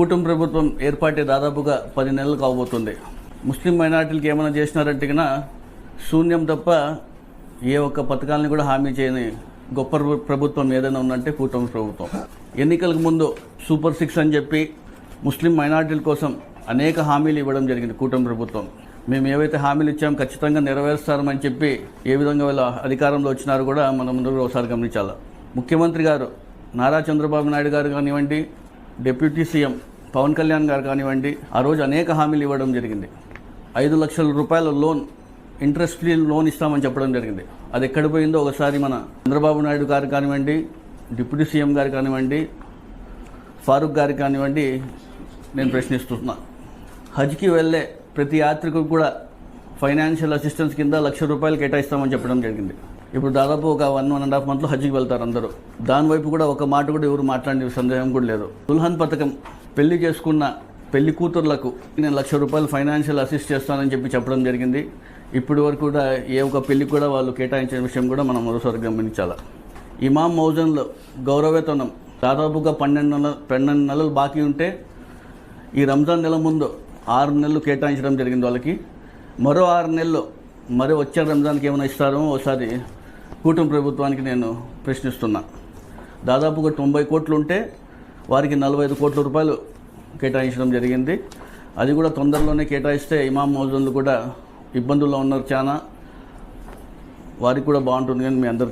కూటమి ప్రభుత్వం ఏర్పాటే దాదాపుగా పది నెలలు కాబోతుంది. ముస్లిం మైనార్టీలకు ఏమైనా చేసినారంటే కన్నా శూన్యం తప్ప ఏ ఒక్క పథకాలను కూడా హామీ చేయని గొప్ప ప్రభుత్వం ఏదైనా ఉందంటే కూటమి ప్రభుత్వం. ఎన్నికలకు ముందు సూపర్ సిక్స్ అని చెప్పి ముస్లిం మైనార్టీల కోసం అనేక హామీలు ఇవ్వడం జరిగింది కూటమి ప్రభుత్వం. మేము ఏవైతే హామీలు ఇచ్చామో ఖచ్చితంగా నెరవేరుస్తారని చెప్పి ఏ విధంగా వీళ్ళ అధికారంలో వచ్చినారో కూడా మనం ముందు ఒకసారి గమనించాలి. ముఖ్యమంత్రి గారు నారా చంద్రబాబు నాయుడు గారు కానివ్వండి డిప్యూటీ సీఎం పవన్ కళ్యాణ్ గారు కానివ్వండి ఆ రోజు అనేక హామీలు ఇవ్వడం జరిగింది. ఐదు లక్షల రూపాయల లోన్ ఇంట్రెస్ట్ ఫ్రీ లోన్ ఇస్తామని చెప్పడం జరిగింది. అది ఎక్కడ పోయిందో ఒకసారి మన చంద్రబాబు నాయుడు గారు కానివ్వండి డిప్యూటీ సీఎం గారు కానివ్వండి ఫారూక్ గారు కానివ్వండి నేను ప్రశ్నిస్తున్నా. హజ్కి వెళ్ళే ప్రతి యాత్రికు కూడా ఫైనాన్షియల్ అసిస్టెన్స్ కింద లక్ష రూపాయలు కేటాయిస్తామని చెప్పడం జరిగింది. ఇప్పుడు దాదాపు ఒక వన్ వన్ అండ్ హాఫ్ మంత్లో హజ్కి వెళ్తారు అందరూ. దాని వైపు కూడా ఒక మాట కూడా ఎవరు మాట్లాడే సందేహం కూడా లేదు. దుల్హన్ పథకం పెళ్ళి చేసుకున్న పెళ్ళి కూతుర్లకు నేను లక్ష రూపాయలు ఫైనాన్షియల్ అసిస్ట్ చేస్తానని చెప్పి చెప్పడం జరిగింది. ఇప్పటి వరకు కూడా ఏ ఒక్క పెళ్ళి కూడా వాళ్ళు కేటాయించిన విషయం కూడా మనం మరోసారి గమనించాలి. ఇమాం మౌజన్లో గౌరవేతనం దాదాపుగా పన్నెండు నెలలు పన్నెండు నెలలు బాకీ ఉంటే ఈ రంజాన్ నెల ముందు ఆరు నెలలు కేటాయించడం జరిగింది వాళ్ళకి. మరో ఆరు నెలలు మరి వచ్చే రంజాన్కి ఏమైనా ఇస్తారో ఒకసారి కూటమి ప్రభుత్వానికి నేను ప్రశ్నిస్తున్నా. దాదాపుగా తొంభై కోట్లు ఉంటే వారికి నలభై ఐదు కోట్ల రూపాయలు కేటాయించడం జరిగింది. అది కూడా తొందరలోనే కేటాయిస్తే ఇమాం మౌజన్లు కూడా ఇబ్బందుల్లో ఉన్నారు చాలా. వారికి కూడా బాగుంటుంది అని మీ అందరు